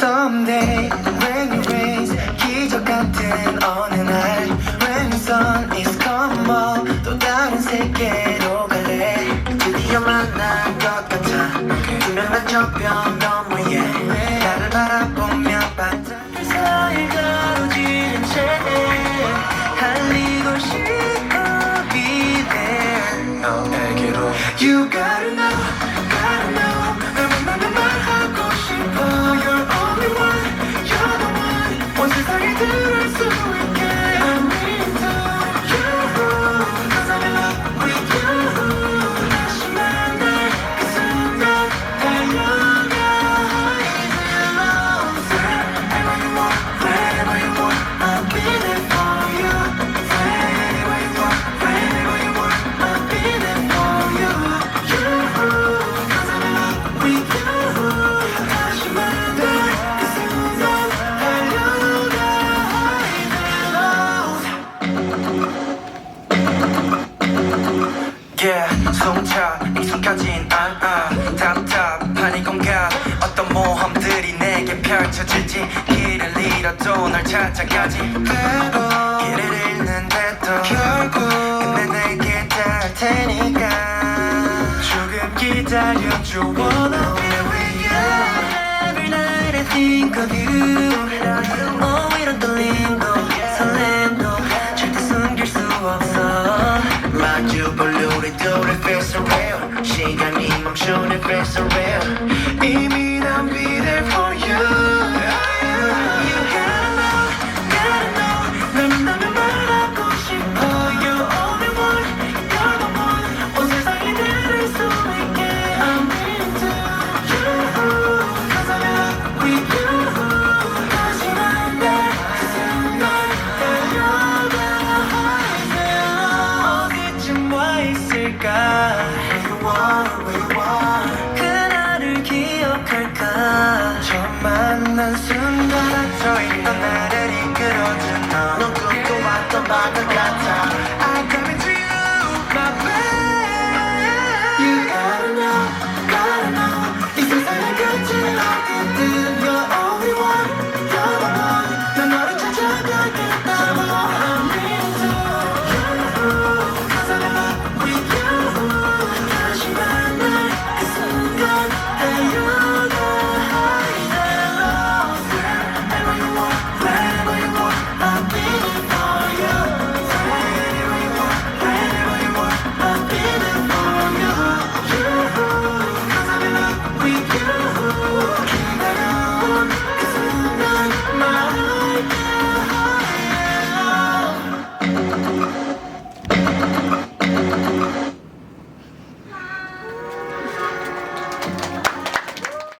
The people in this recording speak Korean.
Someday when it rains 기적 같은 어느 날 When the sun is come up 또 다른 세계로 갈래? 드디어 만난 것 같아. 투명한 저변 너머에 나를 바라보며 바닥에서의 가로지른 채 달리고 싶어 You gotta know gotta know Yeah, 송차 익숙하진 않아. 답답한 이 공간 어떤 모험들이 내게 펼쳐질지 길을 잃어도 널 찾아가지. 때로 길을 잃는데도 결국 근데 내게 닿을 테니까. 조금 기다려줘 say your name, I'm showing it face so real. Amy.